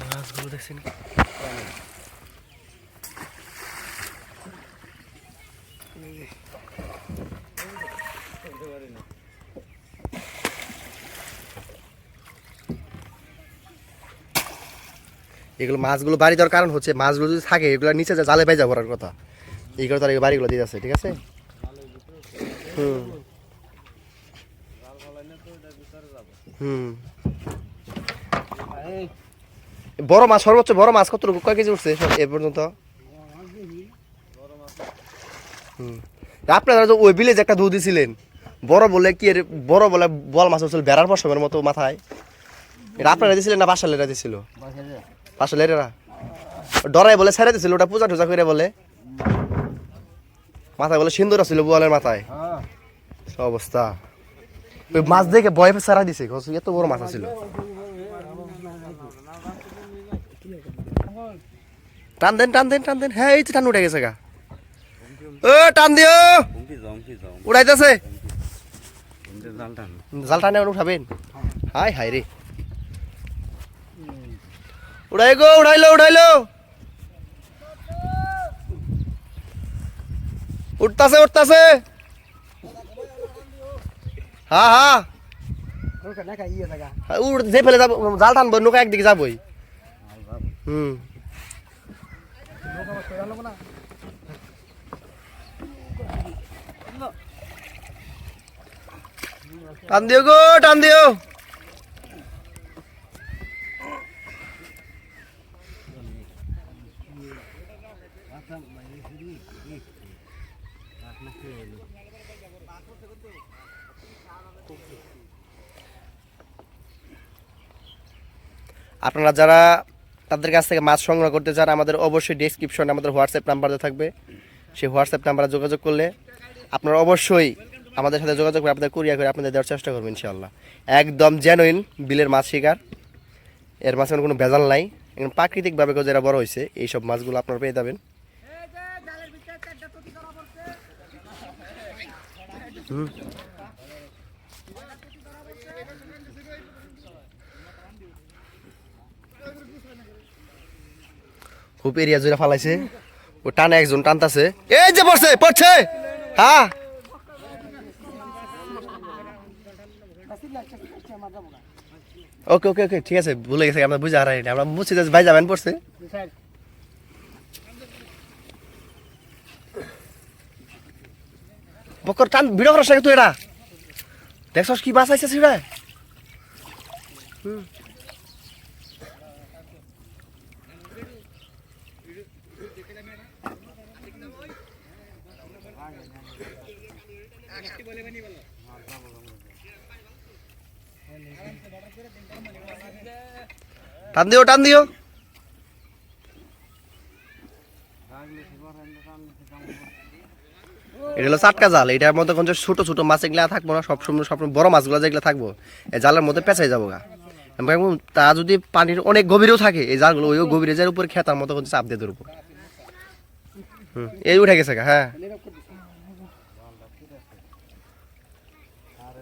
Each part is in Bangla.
মাছগুলো দেখছেন এগুলো মাছগুলো বাড়ি দেওয়ার কারণ হচ্ছে মাছগুলো যদি থাকে, এগুলো নিচে যে জালে বাইজা পড়ার কথা করে তারা বাড়িগুলো দিয়ে যাচ্ছে, ঠিক আছে? হুম। হুম বড় মাছ, সর্বোচ্চ বড় মাছ কত কয় কেজি উঠছে এ পর্যন্ত? আপনারা যে ওই বিলেজ একটা দুধ দিছিলেন। বড় বলে কি এর বড় বলে বল মাছ উঠছিল বেড়ার পশমের মতো মাথায়। এটা আপনারা দিছিলেন না বাসালেরা দিছিল? বাসালেরা? ডরাই বলে ছেড়ে দিছিল, ওটা পূজা টুজা করে বলে। মাথায় বলে সিন্দুর ছিল বোয়ালের মাথায়। সব অবস্থা? ওই মাছ দেখে ভয় সারা দিছে এত বড় মাছ ছিল টান দেন টান দেন টান দেন। হ্যাঁ এই টান উঠে গেছে গা। ও টান দিও। উড়াইতেছে। জাল টানে উঠাবেন? হাই হাই রে। উড়াই গো, উড়াইলো উড়াইলো। উঠতাছে উঠতাছে। হ্যাঁ হ্যাঁ উড় যে ফেলে যাব জাল টানবো নৌকা একদিকে যাবই। হুম। টান দিও গো টান দিও। আপনারা যারা তাদের কাছ থেকে মাছ সংগ্রহ করতে চান আমাদের অবশ্যই ডেসক্রিপশনে আমাদের হোয়াটসঅ্যাপ নাম্বার থাকবে। সেই হোয়াটসঅ্যাপ নাম্বারে যোগাযোগ করলে আপনারা অবশ্যই আমাদের সাথে যোগাযোগ করে আপনাদের কুরিয়া করে আপনাদের দেওয়ার চেষ্টা করবেন ইনশাআল্লাহ। একদম জেনুইন বিলের মাছ শিকার। এর মাঝখানে কোনো ভেজাল নাই। এখন প্রাকৃতিকভাবে যারা বড় হয়েছে এইসব মাছগুলো আপনারা পেয়ে যাবেন। হুম। খুব এরিয়া জুড়ে ফালাইছে। ও টানে একজন, টানতাছে। এই যে পড়ছে পড়ছে! হ্যাঁ ওকে ওকে ওকে, ঠিক আছে, ভুলে গেছে, আমরা বুঝে হারাই আমরা বুঝছি ভাই যাবেন পড়ছে। বকর, টান, ভিডিও করার সাথে তুই এটা। দেখছস কি বাস আইছে সেটা? টান দিও টান দিও। এটা হলো চাটকা জাল, এটার মধ্যে কোনো ছোট ছোট মাছ এগুলা থাকব না সবসময় সব বড় মাছগুলো যেগুলো থাকব, এই জালের মধ্যে পেঁচাই যাব গা। তা যদি পানির অনেক গভীরেও থাকে, এই জালগুলো ওই গভীরে যার উপর খেতার মতো চাপ দিয়ে উপর হুম, এই উঠে গেছে গা হ্যাঁ।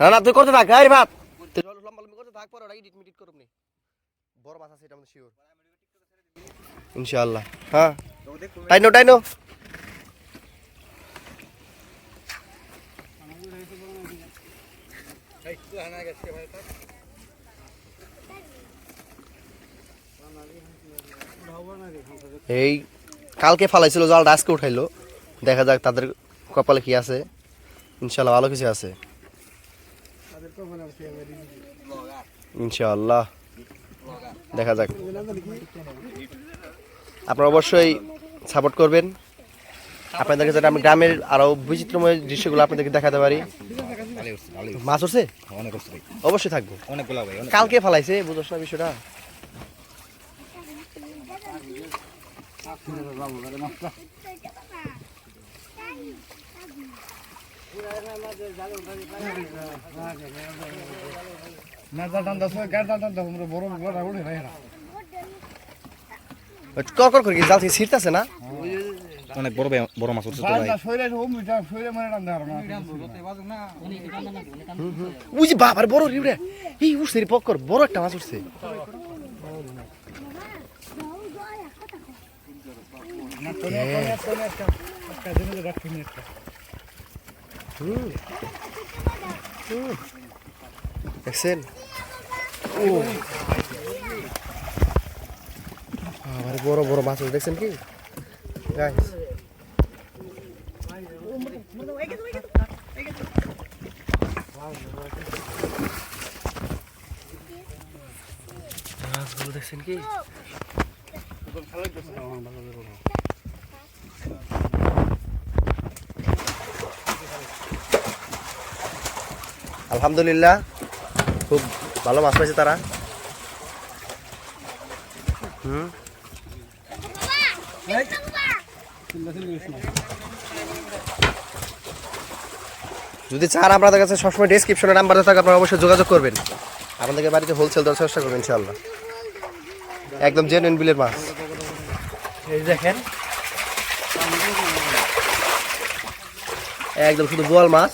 না না তুই করতে থাক? আরে ভাত লম্বা লম্বি করতে থাক? পরে এডিট মিডিট করব নি। বড় মাছ আছে এটা আমাদের শিওর ইনশাআল্লাহ। হ্যাঁ। টাইনো টাইনো। এই কালকে ফালাইছিল জালটা আজকে উঠাইলো। দেখা যাক তাদের কপালে কি আছে। ইনশাল্লাহ ভালো কিছু আছে। ইনশাআল্লাহ দেখা যাক। আপনারা অবশ্যই সাপোর্ট করবেন। আপনাদেরকে যাতে আমি গ্রামের আরও বিচিত্রময় দৃশ্যগুলো আপনাদেরকে দেখাতে পারি। মাছ ভাই অবশ্যই থাকব। কালকে ফালাইছে বুঝছ না বিষয়টা না দা দান দাস গাড় দান দান দাস আমরা বড় বড় উড়ে ভাই অনেক বড় বড় মাছ বুঝি বাবার বড় রিউরে এই উঠছে বড় একটা মাছ উঠছে না কোনে কোনে কোনে একটা একটা দিনে রাখি নি একটা দেখছেন ও বাবার বড় বড় মাছ দেখছেন কি? গাইস মাছগুলো দেখছেন কি? আলহামদুলিল্লাহ খুব ভালো মাছ পাইছে তারা। হুম? যদি চান আপনাদের কাছে সবসময় ডিসক্রিপশনে নাম্বার থাকে আপনারা অবশ্যই যোগাযোগ করবেন। আপনাদেরকে বাড়িতে হোলসেল দেওয়ার চেষ্টা করবেন ইনশাল্লাহ একদম জেনুইন বিলের মাছ। এই দেখেন। একদম শুধু বোয়াল মাছ।